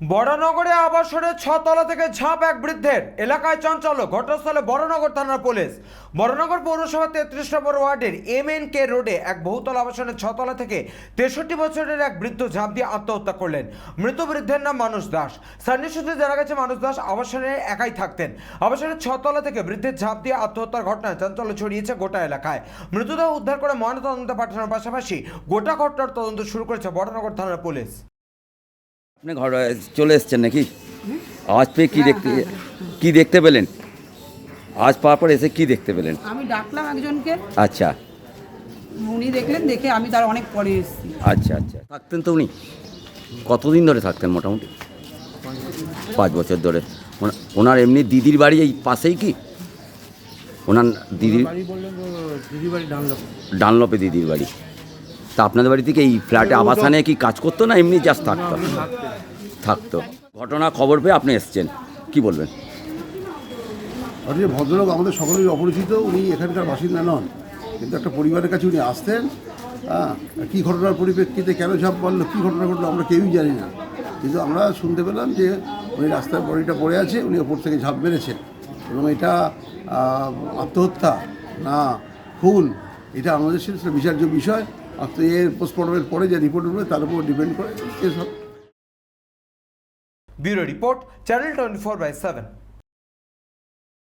বড়নগরে আবাসনের ছতলা থেকে ঝাঁপ এক বৃদ্ধের। এলাকায় চঞ্চল্য। ঘটনাস্থলে বড়নগর থানার পুলিশ। বড়নগর পৌরসভা তেত্রিশ নম্বর ওয়ার্ডের এম এন কে রোডে এক বহুতল আবাসনের ছতলা থেকে তেষট্টি বছরের এক বৃদ্ধ ঝাঁপ দিয়ে আত্মহত্যা করলেন। মৃত বৃদ্ধের নাম মানুষ দাস। স্থানীয় সূত্রে জানা গেছে, মানুষ দাস আবাসনে একাই থাকতেন। আবাসনের ছতলা থেকে বৃদ্ধের ঝাঁপ দিয়ে আত্মহত্যার ঘটনায় চাঞ্চল্য ছড়িয়েছে গোটা এলাকায়। মৃতদেহ উদ্ধার করে ময়নাতদন্তে পাঠানোর পাশাপাশি গোটা ঘটনার তদন্ত শুরু করেছে বড়নগর থানার পুলিশ। আপনি ঘরে চলে এসছেন নাকি? আওয়াজ পেয়ে কি দেখতে কি দেখতে পেলেন? আওয়াজ পাওয়ার পর এসে কি দেখতে পেলেন? আমি ডাকলাম একজনকে। আচ্ছা। উনি দেখলেন দেখে আমি তার অনেক পরে এসেছি। আচ্ছা আচ্ছা। থাকতেন তো উনি। কতদিন ধরে থাকতেন মোটামুটি? পাঁচ বছর ধরে। ওনা- ওনার এমনি দিদির বাড়ি এই পাশেই কি? ওনার দিদির ডানলপে দিদির বাড়ি। তা আপনাদের বাড়ি থেকে এই ফ্ল্যাটে আবাসানে কি কাজ করতো না এমনি জাস্ট থাকতো? থাকতো। ঘটনা খবর পেয়ে আপনি এসছেন। কি বলবেন? ভদ্রলোক আমাদের সকলেই অপরিচিত উনি এখানকার বাসিন্দা নন। কিন্তু একটা পরিবারের কাছে উনি আসতেন। হ্যাঁ কী ঘটনার পরিপ্রেক্ষিতে কেন ঝাঁপ পড়ল কী ঘটনা ঘটলো আমরা কেউই জানি না। কিন্তু আমরা শুনতে পেলাম যে উনি রাস্তার বডিটা পড়ে আছে উনি ওপর থেকে ঝাঁপ মেরেছেন। এবং এটা আত্মহত্যা না খুন এটা আমাদের সেটা বিচার্য বিষয়। আর তো এর পোস্টমর্টমের পরে যে রিপোর্ট উঠবে তার উপর ডিপেন্ড করে, এসব। Bureau report channel twenty four by seven